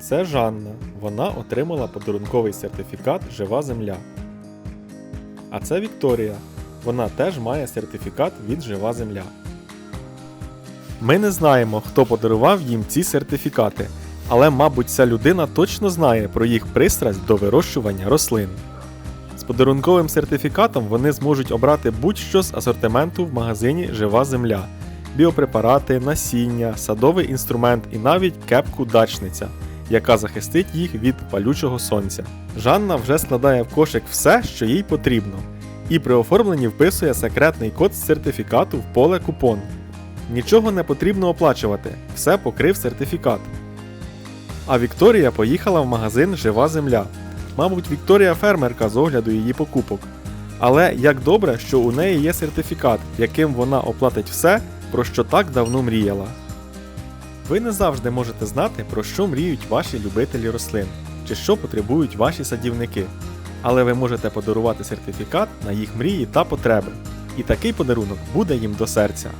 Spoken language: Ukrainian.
Це Жанна. Вона отримала подарунковий сертифікат Жива Земля. А це Вікторія. Вона теж має сертифікат від Жива Земля. Ми не знаємо, хто подарував їм ці сертифікати, але, мабуть, ця людина точно знає про їх пристрасть до вирощування рослин. З подарунковим сертифікатом вони зможуть обрати будь-що з асортименту в магазині Жива Земля, біопрепарати, насіння, садовий інструмент і навіть кепку дачниця, яка захистить їх від палючого сонця. Жанна вже складає в кошик все, що їй потрібно, і при оформленні вписує секретний код з сертифікату в поле купон. Нічого не потрібно оплачувати, все покрив сертифікат. А Вікторія поїхала в магазин Жива Земля. Мабуть, Вікторія фермерка з огляду її покупок. Але як добре, що у неї є сертифікат, яким вона оплатить все, про що так давно мріяла. Ви не завжди можете знати, про що мріють ваші любителі рослин, чи що потребують ваші садівники. Але ви можете подарувати сертифікат на їх мрії та потреби. І такий подарунок буде їм до серця.